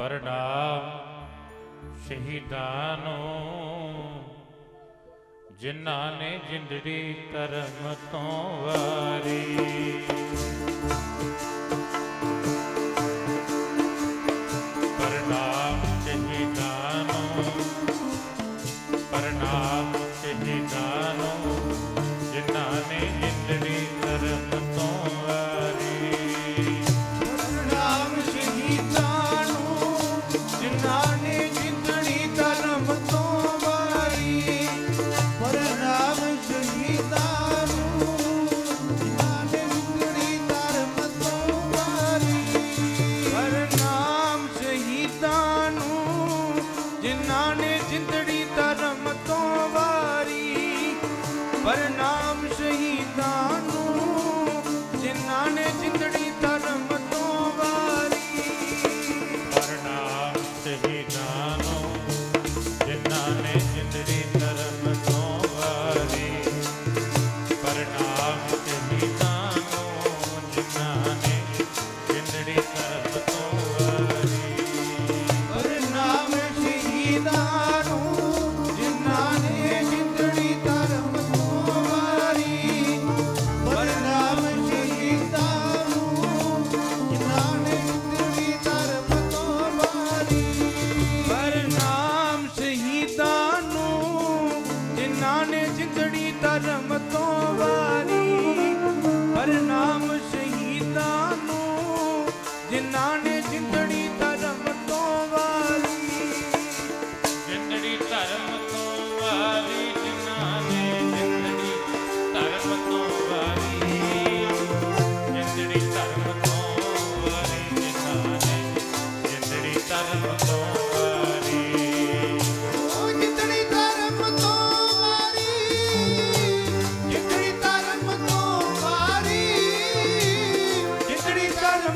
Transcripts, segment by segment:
ਪ੍ਰਣਾਮ ਸ਼ਹੀਦਾਂ ਨੂੰ ਜਿਨ੍ਹਾਂ ਨੇ ਜਿੰਦੜੀ ਧਰਮ ਤੋਂ ਵਾਰੀ।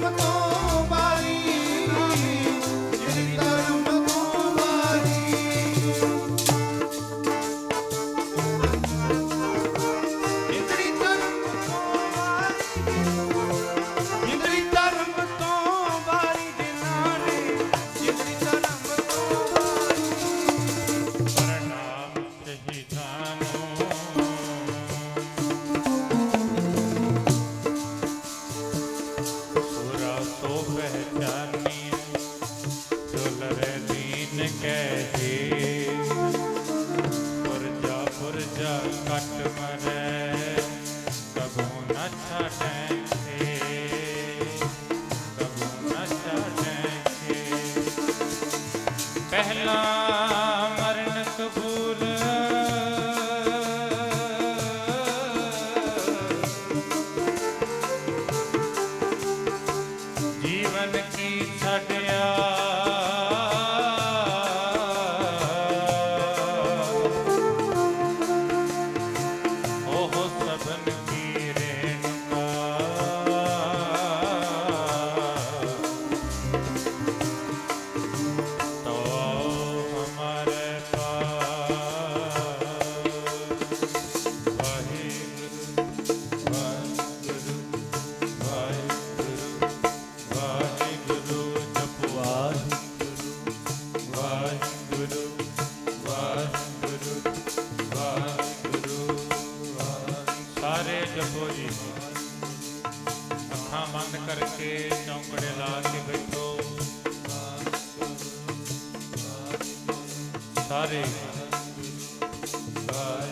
but no. तो पहचानिए दुलर दीन कहे पुरजा पुरजा कट मरे कबू न छे कबू न छे पहला ਰੱਖੋ ਜੀ। ਅੱਖਾਂ ਬੰਦ ਕਰਕੇ ਚੌਂਕੜੇ ਲਾ ਕੇ ਬੈਠੋ। ਸਾਰੇ ਸਾਰੇ।